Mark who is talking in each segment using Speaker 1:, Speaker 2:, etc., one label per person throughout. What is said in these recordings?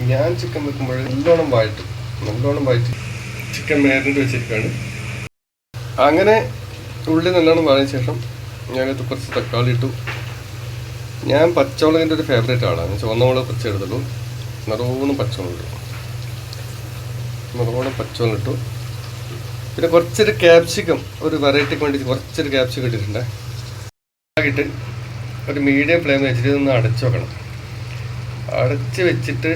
Speaker 1: ഞാൻ ചിക്കൻ വെക്കുമ്പോൾ നല്ലോണം വഴറ്റും. നല്ലോണം വഴറ്റി ചിക്കൻ മാരിനേറ്റ് വെച്ചിരിക്കുകയാണ് അങ്ങനെ ഉള്ളി നല്ലോണം വഴങ്ങിയ ശേഷം ഞാനത് കുറച്ച് തക്കാളി ഇട്ടു. ഞാൻ പച്ചമുളകിന്റെ ഒരു ഫേവറേറ്റ് ആളാണ്. ചുവന്ന മുളക് കുറച്ച് എടുത്തുള്ളൂ നിറവോണം പച്ചമുളക് ഇട്ടു. നിറവോണം പച്ചമുളക് ഇട്ടു. പിന്നെ കുറച്ചൊരു ക്യാപ്സിക്കം ഒരു വെറൈറ്റിക്ക് വേണ്ടി കുറച്ചൊരു ക്യാപ്സിക്കം ഇട്ടിട്ടുണ്ട്. ഇട്ട് ഒരു മീഡിയം ഫ്ലെയിം വെച്ചിട്ട് ഒന്ന് അടച്ചു വെക്കണം. അടച്ച് വെച്ചിട്ട്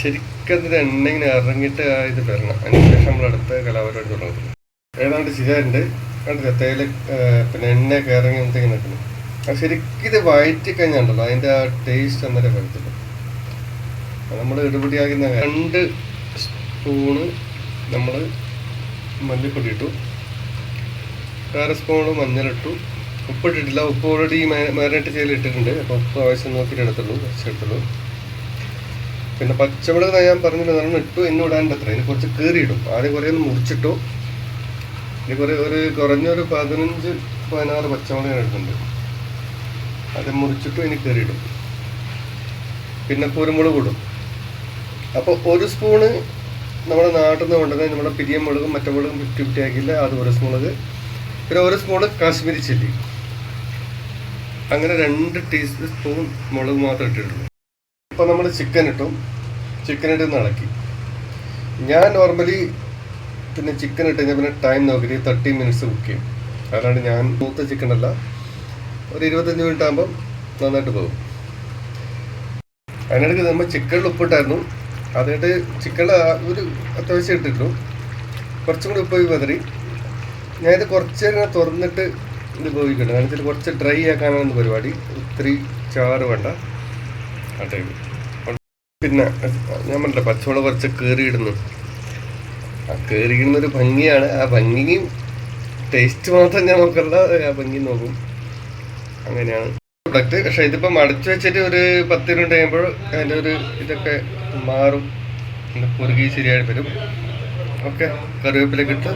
Speaker 1: ശരിക്കും അതിന്റെ എണ്ണ ഇങ്ങനെ ഇറങ്ങിയിട്ട് ഇത് വരണം. അതിനുശേഷം നമ്മൾ അടുത്ത കലാപരിപാടി തുടങ്ങും. ഏതാണ്ട് ചെയ്യാറുണ്ട് കണ്ടില്ല തേയില പിന്നെ പിന്നെ എണ്ണയൊക്കെ ഇറങ്ങി ഇങ്ങനെ നിൽക്കുന്നു. അത് ശരിക്കും ഇത് വയറ്റി കഴിഞ്ഞാണ്ടല്ലോ അതിന്റെ ആ ടേസ്റ്റ് അന്നേരം വരത്തില്ല. നമ്മൾ ഇടുപടിയാക്കുന്ന രണ്ട് സ്പൂണ് നമ്മൾ മല്ലിപ്പൊടി ഇട്ടു. കാര സ്പൂണ് മഞ്ഞളിട്ടു ഉപ്പിട്ടിട്ടില്ല. ഉപ്പ് ഓൾറെഡി മാരിനേറ്റ് ചെയ്തിട്ടിട്ടുണ്ട് അപ്പോൾ ഉപ്പ് ആവശ്യം നോക്കിയിട്ട് എടുത്തുള്ളൂ കുറച്ച് എടുത്തുള്ളൂ പിന്നെ പച്ചമുളക് ഞാൻ പറഞ്ഞിട്ട് നല്ലോണം ഇട്ടു ഇന്നും ഇടാണ്ട് അത്ര ഇനി കുറച്ച് കീറിയിടും. ആദ്യം കുറേ ഒന്ന് മുറിച്ചിട്ടു. ഇനി കുറേ ഒരു കുറഞ്ഞൊരു പതിനഞ്ച് പതിനാറ് പച്ചമുളക് ഞാൻ എടുക്കുന്നുണ്ട് അത് മുറിച്ചിട്ടു ഇനി കീറിയിടും. പിന്നെ കുരുമുളക് ഇടും. അപ്പോൾ ഒരു സ്പൂണ് നമ്മുടെ നാട്ടിൽ നിന്ന് കൊണ്ടുവന്ന നമ്മുടെ പിരിയ മുളകും മറ്റേ മുളകും ഫിഫ്റ്റി ഫിഫ്റ്റി ആക്കിയില്ല അത് ഒരു സ്പൂണത്. പിന്നെ ഒരു സ്പൂണ് കാശ്മീരി ചില്ലി. അങ്ങനെ രണ്ട് ടീസ്പൂൺ മുളക് മാത്രം ഇട്ടിട്ടുള്ളൂ. ഇപ്പോൾ നമ്മൾ ചിക്കൻ ഇട്ടു. ചിക്കൻ ഇട്ട് ഇളക്കി. ഞാൻ നോർമലി പിന്നെ ചിക്കൻ ഇട്ട് കഴിഞ്ഞാൽ പിന്നെ ടൈം നോക്കി തേർട്ടി മിനിറ്റ്സ് കുക്ക് ചെയ്യും. അതാണ് ഞാൻ മൂത്ത ചിക്കൻ അല്ല. ഒരു ഇരുപത്തഞ്ച് മിനിറ്റ് ആകുമ്പം നന്നായിട്ട് പോകും. അതിനിടയ്ക്ക് നമ്മൾ ചിക്കനിൽ ഉപ്പിട്ടായിരുന്നു. അതായിട്ട് ചിക്കനിൽ ഒരു അത്യാവശ്യം ഇട്ടിട്ടു. കുറച്ചും കൂടി ഉപ്പ് വിതറി. ഞാനിത് കുറച്ച് നേരം തുറന്നിട്ട് ഇത് ഉപയോഗിക്കണം കാരണം കുറച്ച് ഡ്രൈ ആക്കാനാണ് പരിപാടി. ഒത്തിരി ചാറ് വേണ്ട. ടൈം പിന്നെ ഞാൻ പറഞ്ഞില്ല പച്ചവെള്ളം കുറച്ച് കയറിയിടുന്നു ആ കയറിയിടുന്നൊരു ഭംഗിയാണ്. ആ ഭംഗിയും ടേസ്റ്റ് മാത്രം ഞാൻ നോക്കല്ല ആ ഭംഗി നോക്കും. അങ്ങനെയാണ്. പ്രൊഡക്റ്റ് പക്ഷെ ഇതിപ്പം മടച്ചു വെച്ചിട്ട് ഒരു പത്ത് മിനിറ്റ് കഴിയുമ്പോൾ അതിന്റെ ഒരു ഇതൊക്കെ മാറും. കുറുകി ശരിയായിട്ട് വരും. ഓക്കെ കറിവേപ്പിലേക്ക് ഇട്ട്